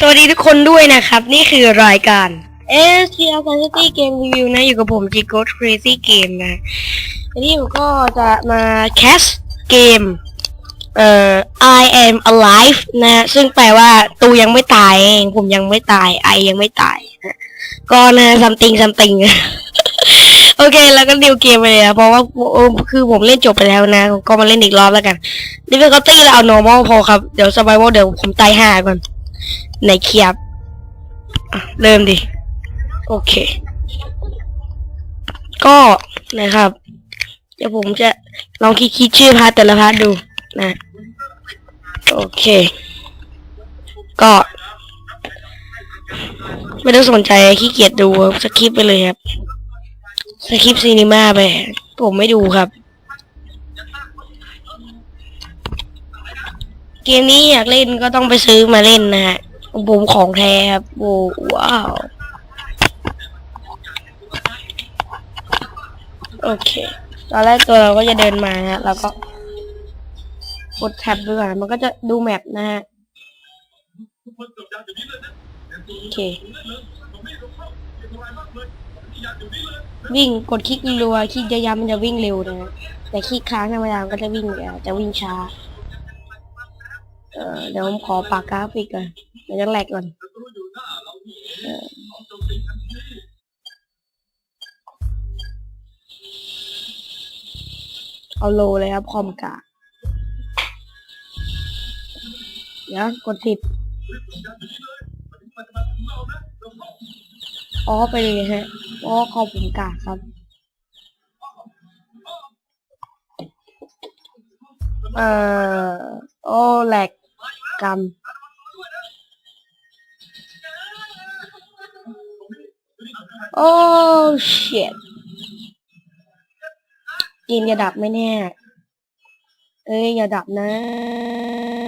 สวัสดีทุกคนด้วยนะครับ นี่คือรายการ s t r City Game Review นะ อยู่กับผม G g o Crazy Game นะวันนี้ผมก็จะมาแคสเกมเอ่อ I am alive นะ ซึ่งแปลว่าตูยังไม่ตายเองผมยังไม่ตาย ไอยังไม่ตายนะก็นะ something something โอเค แล้วก็ดิวเกมไปเลยนะเพราะว่าคือผมเล่นจบไปแล้วนะ ก็มาเล่นอีกรอบแล้วกัน difficulty เราเอา normal พอครับ เดี๋ยว survival เดี๋ยวผมตายห่าก่อน ไหนเคียบเริ่มดิ โอเค ก็นะครับเดี๋ยวผมจะลองคิดคิดชื่อพาร์ทแต่ละพาร์ทดูนะ โอเค ก็ ไม่ต้องสนใจขี้เกียจดูสคริปไปเลยครับสคริปซีนีมาไป ผมไม่ดูครับ เกมนี้อยากเล่นก็ต้องไปซื้อมาเล่นนะฮะของผมของแท้ครับโอ้ว้าว โอเค ตอนแรกตัวเราก็จะเดินมาฮะ แล้วก็ กดแท็บดูก่อนมันก็จะดูแมปนะฮะ โอเค วิ่งกดคลิกรัวคลิกย้ำๆมันจะวิ่งเร็วนะฮะแต่คลิกค้างธรรมดามันก็จะวิ่งเอ่อจะวิ่งช้า เออเดี๋ยวผมขอปากกราฟิกก่อนเดี๋ยวจะแหลกก่อนเออเอาโลเลยครับคอมกาเดี๋ยวกดผิดอ๋อไปเลยฮะอ๋อคอมผมกาครับเอ่อโอ้แหลก กรรม โอ้ shit เกมอย่าดับไม่แน่เอ้ยอย่าดับนะ